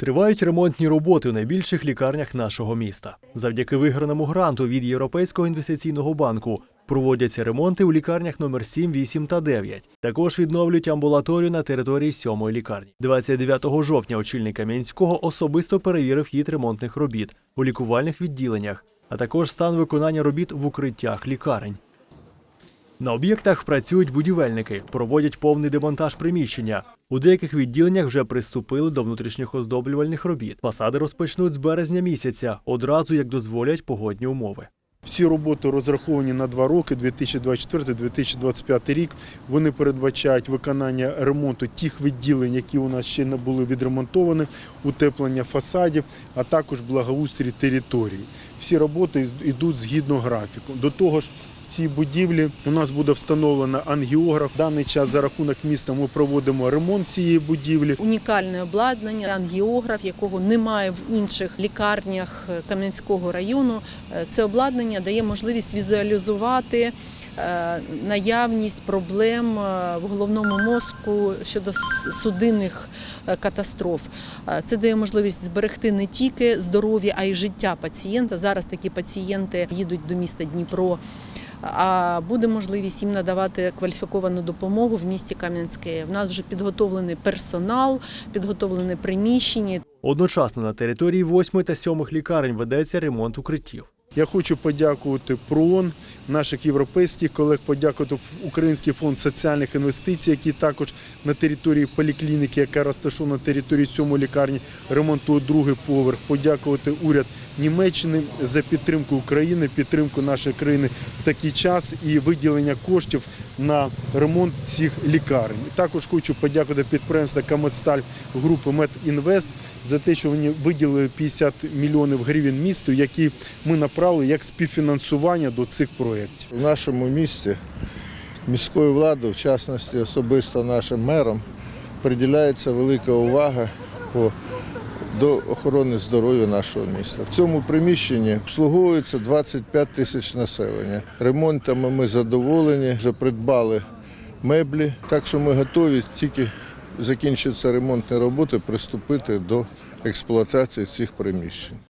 Тривають ремонтні роботи у найбільших лікарнях нашого міста. Завдяки виграному гранту від Європейського інвестиційного банку проводяться ремонти у лікарнях номер 7, 8 та 9. Також відновлюють амбулаторію на території сьомої лікарні. 29 жовтня очільник Кам'янського особисто перевірив хід ремонтних робіт у лікувальних відділеннях, а також стан виконання робіт в укриттях лікарень. На об'єктах працюють будівельники, проводять повний демонтаж приміщення. У деяких відділеннях вже приступили до внутрішніх оздоблювальних робіт. Фасади розпочнуть з березня місяця, одразу як дозволять погодні умови. Всі роботи розраховані на два роки 2024-2025 рік. Вони передбачають виконання ремонту тих відділень, які у нас ще не були відремонтовані, утеплення фасадів, а також благоустрій території. Всі роботи йдуть згідно графіку. До того ж, цій будівлі у нас буде встановлено ангіограф. Даний час за рахунок міста ми проводимо ремонт цієї будівлі. унікальне обладнання, ангіограф, якого немає в інших лікарнях е, Кам'янського району. Е, Це обладнання дає можливість візуалізувати е, наявність проблем в головному мозку щодо судинних катастроф. Це дає можливість зберегти не тільки здоров'я, а й життя пацієнта. Зараз такі пацієнти їдуть до міста Дніпро. А буде можливість їм надавати кваліфіковану допомогу в місті Кам'янське. В нас вже підготовлений персонал, підготовлене приміщення. Одночасно на території восьми та сьомих лікарень ведеться ремонт укриттів. Я хочу подякувати ПРООН, наших європейських колег, подякувати Український фонд соціальних інвестицій, який також на території поліклініки, яка розташована на території сьомої лікарні, ремонтує другий поверх. Подякувати уряд Німеччини за підтримку України, підтримку нашої країни в такий час і виділення коштів на ремонт цих лікарень. Також хочу подякувати підприємству Камецсталь групи Медінвест за те, що вони виділили 50 мільйонів гривень місту, які ми направили як співфінансування до цих проєктів. В нашому місті міською владою, в частності особисто нашим мером, приділяється велика увага по, до охорони здоров'я нашого міста. В цьому приміщенні обслуговується 25 тисяч населення. Ремонтами ми задоволені, вже придбали меблі, так що ми готові тільки закінчаться ремонтні роботи, приступити до експлуатації цих приміщень.